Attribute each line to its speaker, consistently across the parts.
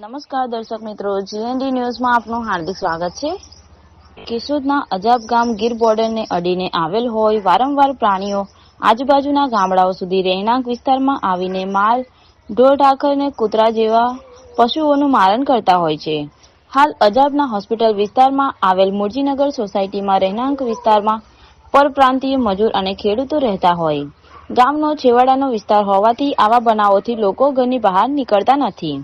Speaker 1: નમસ્કાર દર્શક મિત્રો જીએનડી ન્યૂઝમાં આપનું હાર્દિક સ્વાગત છે. કેશોદના અજાબ ગામ ગીર બોર્ડરને અડીને આવેલ હોય વારંવાર પ્રાણીઓ આજુબાજુના ગામડાઓ સુધી રહેણાંક વિસ્તારમાં આવીને માલ, ઢોર ઢાખર ને કૂતરા જેવા પશુઓનું મારણ કરતા હોય છે. હાલ અજાબના હોસ્પિટલ વિસ્તારમાં આવેલ મુરજીનગર સોસાયટીમાં રહેણાંક વિસ્તારમાં પરપ્રાંતીય મજૂર અને ખેડૂતો રહેતા હોય. ગામનો છેવાડાનો વિસ્તાર હોવાથી આવા બનાવોથી લોકો ઘરની બહાર નીકળતા નથી.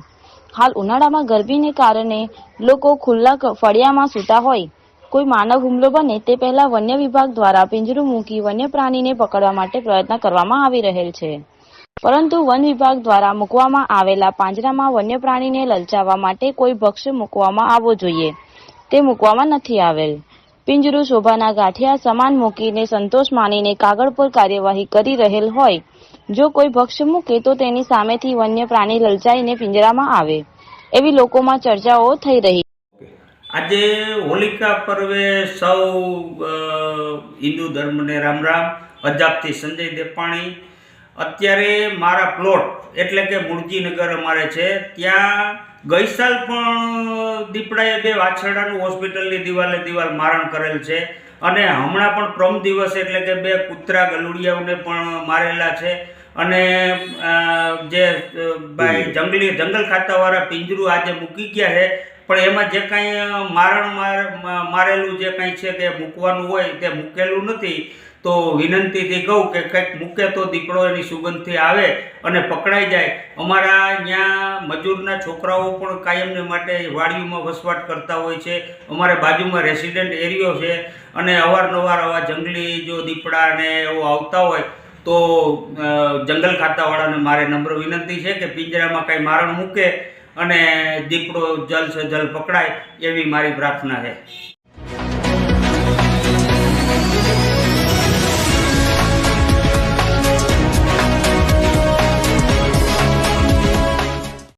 Speaker 1: હાલ ઉનાળામાં ગરમીને કારણે લોકો ખુલ્લા ફળિયામાં સૂતા હોય. કોઈ માનવ હુમલો બને તે પહેલા વન્ય વિભાગ દ્વારા પિંજરું મૂકી વન્ય પ્રાણીને પકડવા માટે પ્રયત્ન કરવામાં આવી રહેલ છે. પરંતુ વન વિભાગ દ્વારા મૂકવામાં આવેલા પાંજરામાં વન્ય પ્રાણીને લલચાવવા માટે કોઈ ભક્ષ્ય મૂકવામાં આવવો જોઈએ. તે મૂકવામાં નથી આવેલ. પિંજરું શોભાના ગાંઠિયા સમાન મૂકીને સંતોષ માનીને કાગળ પર કાર્યવાહી કરી રહેલ હોય. જો કોઈ ભક્ષ મૂકે તો તેની સામેથી વન્ય પ્રાણી લલચાઈને પિંજરામાં આવે. એવી લોકોમાં ચર્ચાઓ થઈ રહી.
Speaker 2: આજે હોલિકા પર્વે સૌ હિન્દુ ધર્મને રામ રામ. અજાબથી સંજય દેપાણી. અત્યારે મારા પ્લોટ એટલે કે મુરજીનગર અમારે છે ત્યાં ગઈ સાલ પણ દીપડાએ બે વાછરડાનું હોસ્પિટલની દિવાલે દિવાલ મારણ કરેલ છે અને હમણાં પણ પ્રમ દિવસ એટલે કે બે કૂતરા ગલુડિયાઓને પણ મારેલા છે અને જે ભાઈ જંગલી જંગલ ખાતાવાળા પિંજરું આજે મૂકી ગયા છે પણ એમાં જે કાંઈ મારણ માર- મારેલું જે કાંઈ છે કે મૂકવાનું હોય તે મૂકેલું નથી. તો વિનંતીથી કહું કે કંઈક મૂકે તો દીપડો એની સુગંધથી આવે અને પકડાઈ જાય. અમારા અહીંયા મજૂરના છોકરાઓ પણ કાયમને માટે વાડીઓમાં વસવાટ કરતા હોય છે. અમારે બાજુમાં રેસિડેન્ટ એરિયો છે અને અવારનવાર આવા જંગલી જો દીપડા ને એવો આવતા હોય તો જંગલ ખાતાવાળાને મારે નમ્ર વિનંતી છે કે પિંજરામાં કાંઈ મારણ મૂકે અને દીપડો જલ જલ્દ જલ પકડાય એવી મારી પ્રાર્થના છે.